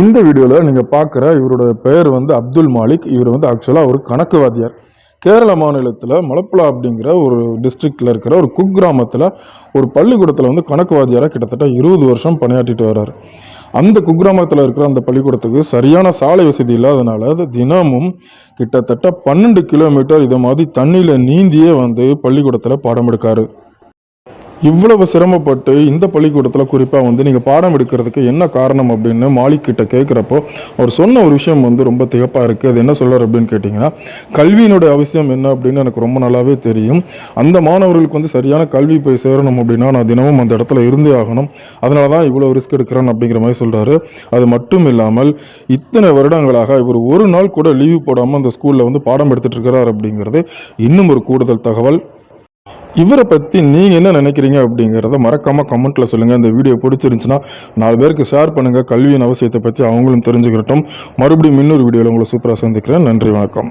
இந்த வீடியோவில் நீங்கள் பார்க்குற இவரோட பெயர் வந்து அப்துல் மாலிக். இவர் வந்து ஆக்சுவலாக ஒரு கணக்குவாதியார். கேரள மாநிலத்தில் மலப்புழா அப்படிங்கிற ஒரு டிஸ்ட்ரிக்டில் இருக்கிற ஒரு குக்கிராமத்தில் ஒரு பள்ளிக்கூடத்தில் வந்து கணக்குவாதியாராக கிட்டத்தட்ட இருபது வருஷம் பணியாற்றிட்டு வர்றார் அந்த குக்கிராமத்தில் இருக்கிற அந்த பள்ளிக்கூடத்துக்கு சரியான சாலை வசதி இல்லாதனால அது தினமும் கிட்டத்தட்ட பன்னெண்டு கிலோமீட்டர் இதை மாதிரி தண்ணியில் நீந்தியே வந்து பள்ளிக்கூடத்தில் பாடம் எடுக்காரு. இவ்வளவு சிரமப்பட்டு இந்த பள்ளிக்கூடத்தில் குறிப்பாக வந்து நீங்கள் பாடம் எடுக்கிறதுக்கு என்ன காரணம் அப்படின்னு மாலிக்கிட்ட கேட்குறப்போ அவர் சொன்ன ஒரு விஷயம் வந்து ரொம்ப திகப்பாக இருக்குது அது என்ன சொல்கிறார் அப்படின்னு கேட்டிங்கன்னா கல்வியினுடைய அவசியம் என்ன அப்படின்னு எனக்கு ரொம்ப நல்லாவே தெரியும். அந்த மாணவர்களுக்கு வந்து சரியான கல்வி போய் சேரணும் அப்படின்னா நான் தினமும் அந்த இடத்துல இருந்தே ஆகணும். அதனால தான் இவ்வளோ ரிஸ்க் எடுக்கிறேன் அப்படிங்கிற மாதிரி சொல்கிறாரு அது மட்டும் இல்லாமல் இத்தனை வருடங்களாக இவர் ஒரு நாள் கூட லீவு போடாமல் அந்த ஸ்கூலில் வந்து பாடம் எடுத்துகிட்டு இருக்கிறார் அப்படிங்கிறது இன்னும் ஒரு கூடுதல் தகவல். இவரை பற்றி நீங்கள் என்ன நினைக்கிறீங்க அப்படிங்கிறத மறக்காமல் கமெண்ட்டில் சொல்லுங்கள் இந்த வீடியோ பிடிச்சிருந்துச்சுன்னா நாலு பேருக்கு ஷேர் பண்ணுங்கள் கல்வியின் அவசியத்தை பற்றி அவங்களும் தெரிஞ்சுக்கிறட்டும் மறுபடியும் இன்னொரு வீடியோவில் உங்களை சூப்பராக சந்திக்கிறேன். நன்றி வணக்கம்.